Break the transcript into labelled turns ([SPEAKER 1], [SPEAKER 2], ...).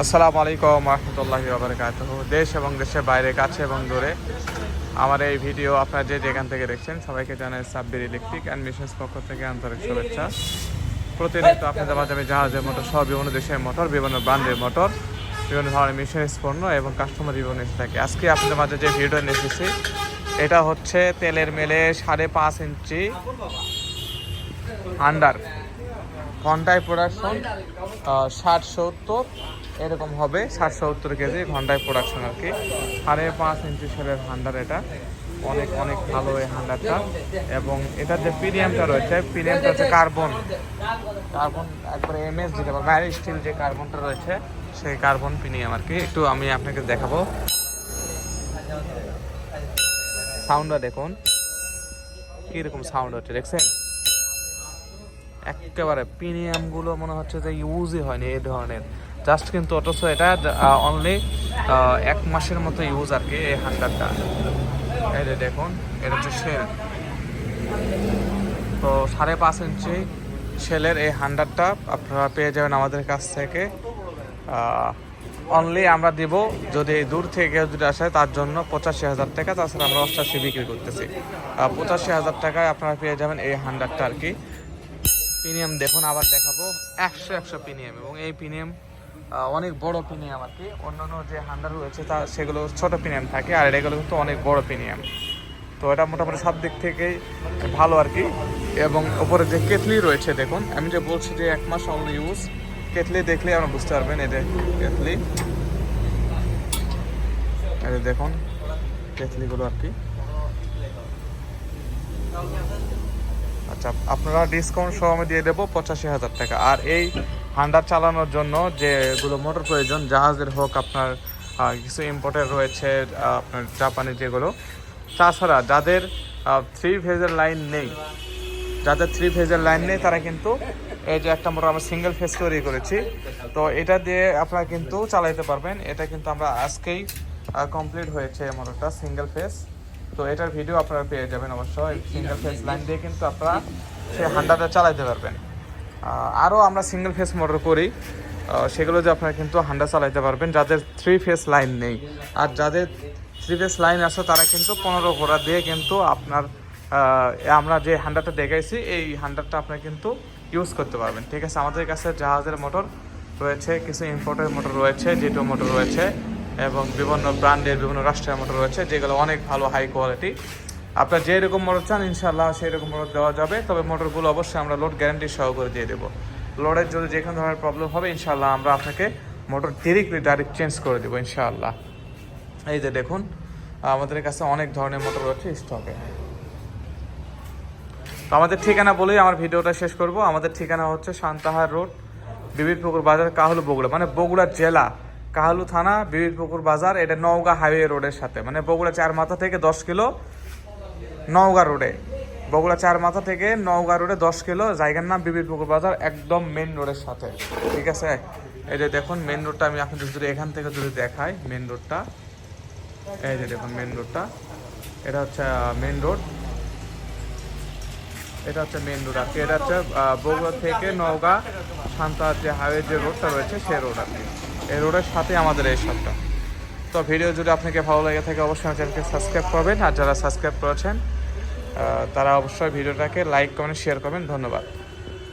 [SPEAKER 1] আসসালামু আলাইকুম রহমতুল্লাহি বাবরকাত দেশ এবং দেশের বাইরে, কাছে এবং দূরে আমার এই ভিডিও আপনারা যে যেখান থেকে দেখছেন, সবাইকে জানাই সাব্বির ইলেকট্রিক অ্যান্ড মিশনস পক্ষ থেকে আন্তরিক শুভেচ্ছা। প্রতিনিয়ত আপনাদের মাধ্যমে জাহাজের মোটর সহ বিভিন্ন দেশের মোটর, বিভিন্ন ব্র্যান্ডের মোটর, বিভিন্ন ধরনের মিশনারিজ পণ্য এবং কাস্টমার রিভিউ নিয়ে থাকে। আজকে আপনাদের মাঝে যে ভিডিও নিয়ে এসেছি, এটা হচ্ছে তেলের মেলে সাড়ে পাঁচ ইঞ্চি আন্ডার ঘন্টায় প্রোডাকশন ষাট সত্তর, এরকম হবে, ষাট সত্তর কেজি ঘন্টায় প্রোডাকশন আর কি। সাড়ে পাঁচ ইঞ্চি সেলের হান্ডার এটা। অনেক অনেক ভালো এই হান্ডারটা। এবং এটার যে প্রিমিয়ামটা রয়েছে প্রিমিয়ামটা হচ্ছে কার্বন কার্বন একবারে এমএস যেটা বা গাড়ি স্টিল যে কার্বনটা রয়েছে, সেই কার্বন প্রিমিয়াম আর কি। একটু আমি আপনাকে দেখাবো। সাউন্ডটা দেখুন। কীরকম সাউন্ড হচ্ছে, দেখছেন? একেবারে প্রিমিয়ামগুলো মনে হচ্ছে যে ইউজই হয়নি এই ধরনের। জাস্ট কিন্তু অথচ এটা অনলি এক মাসের মতো ইউজ আর কি এই হান্ডারটা। যে দেখুন, এটা হচ্ছে শেল তো সাড়ে পাঁচ ইঞ্চি শেলের এই হান্ডারটা আপনারা পেয়ে যাবেন আমাদের কাছ থেকে। অনলি আমরা দিব যদি দূর থেকে যদি আসে, তার জন্য পঁচাশি হাজার টাকা। তাছাড়া আমরা অষ্টাশি বিক্রি করতেছি। পঁচাশি হাজার টাকায় আপনারা পেয়ে যাবেন এই হান্ডারটা আর কি। প্রিমিয়াম দেখুন, আবার দেখাবো। একশো একশো প্রিমিয়াম এবং এই প্রিমিয়াম অনেক বড় প্রিমিয়াম আর কি। অন্যান্য যে হান্ডার রয়েছে, তা সেগুলো ছোট প্রিমিয়াম থাকে, আর এগুলো কিন্তু অনেক বড় প্রিমিয়াম তো এটা মোটামুটি সব দিক থেকেই ভালো আর কি। এবং ওপরে যে কেটলি রয়েছে, দেখুন, আমি যে বলছি যে এক মাস অনলি ইউজ কেটলি দেখলে আপনারা বুঝতে পারবেন যে কেটলি। দেখুন, কেটলিগুলো আর কি। আচ্ছা আপনারা ডিসকাউন্ট সহ আমি দিয়ে দেবো পঁচাশি হাজার টাকা। আর এই হান্ডার চালানোর জন্য যেগুলো মোটর প্রয়োজন, জাহাজের হোক আপনার কিছু ইম্পোর্টের রয়েছে আপনার জাপানি যেগুলো। তাছাড়া যাদের থ্রি ফেজের লাইন নেই, যাদের থ্রি ফেজের লাইন নেই, তারা কিন্তু এই যে একটা মোটর আমরা সিঙ্গেল ফেজ তৈরি করেছি। তো এটা দিয়ে আপনারা কিন্তু চালাইতে পারবেন। এটা কিন্তু আমরা আজকেই কমপ্লিট হয়েছে মোটরটা সিঙ্গেল ফেজ তো এটার ভিডিও আপনারা পেয়ে যাবেন অবশ্যই সিঙ্গেল ফেস লাইন দিয়ে কিন্তু আপনারা সেই হান্ডারটা চালাইতে পারবেন। আরও আমরা সিঙ্গেল ফেস মোটর করি। সেগুলো যে আপনারা কিন্তু হান্ডা চালাইতে পারবেন, যাদের থ্রি ফেস লাইন নেই। আর যাদের থ্রি ফেস লাইন আছে, তারা কিন্তু পনেরো ঘোড়া দিয়ে কিন্তু আপনার আমরা যে হান্ডারটা দেখাইছি, এই হান্ডারটা আপনারা কিন্তু ইউজ করতে পারবেন। ঠিক আছে? আমাদের কাছে জাহাজের মোটর রয়েছে, কিছু ইম্পোর্টের মোটর রয়েছে যেটো মোটর রয়েছে। এবং বিভিন্ন ব্র্যান্ডের, বিভিন্ন রাষ্ট্রের মোটর রয়েছে, যেগুলো অনেক ভালো হাই কোয়ালিটি আপনার যে রকম মোটর চান ইনশাল্লাহ সেই রকম মোটর দেওয়া যাবে। তবে মোটরগুলো অবশ্যই আমরা লোড গ্যারান্টি সহ করে দিয়ে দেবো। লোডের যদি কোনো ধরনের প্রবলেম হবে ইনশাল্লাহ আমরা আপনাকে মোটর ডিরেক্টলি ডাইরেক্ট চেঞ্জ করে দেবো, ইনশাআল্লাহ। এই যে দেখুন, আমাদের কাছে অনেক ধরনের মোটর রয়েছে স্টকে তো আমাদের ঠিকানা বলেই আমার ভিডিওটা শেষ করব। আমাদের ঠিকানা হচ্ছে শান্তাহার রোড বিবিরপুকুর বাজার কাহলু বগুড়া মানে বগুড়া জেলা। কাহলু থানা বিবিরপুকুর বাজার, এটা নওগাঁ হাইওয়ে রোডের সাথে। মানে বগুড়া চার মাথা থেকে দশ কিলো নওগাঁ রোডে। বগুড়া চার মাথা থেকে নওগাঁ রোডে দশ কিলো, জায়গার নাম বিবিরপুকুর বাজার, একদম মেন রোডের সাথে। ঠিক আছে? এই যে দেখুন মেন রোডটা আমি আপনাদের যদি এখান থেকে যদি দেখাই মেন রোডটা এই যে দেখুন মেন রোডটা এটা হচ্ছে মেন রোড এটা হচ্ছে মেন রোড আর কি। এটা হচ্ছে বগুড়া থেকে নওগাঁ সান্তাহার যে হাইওয়ে যে রোডটা রয়েছে সেই রোড আর কি। এই রোডের সাথে আমাদের এই শপটা তো ভিডিও যদি আপনাকে ভালো লেগে থাকে, অবশ্যই আমার চ্যানেলকে সাবস্ক্রাইব করবেন। আর যারা সাবস্ক্রাইব করেছেন তারা অবশ্যই ভিডিওটাকে লাইক কমেন্ট শেয়ার করবেন। ধন্যবাদ।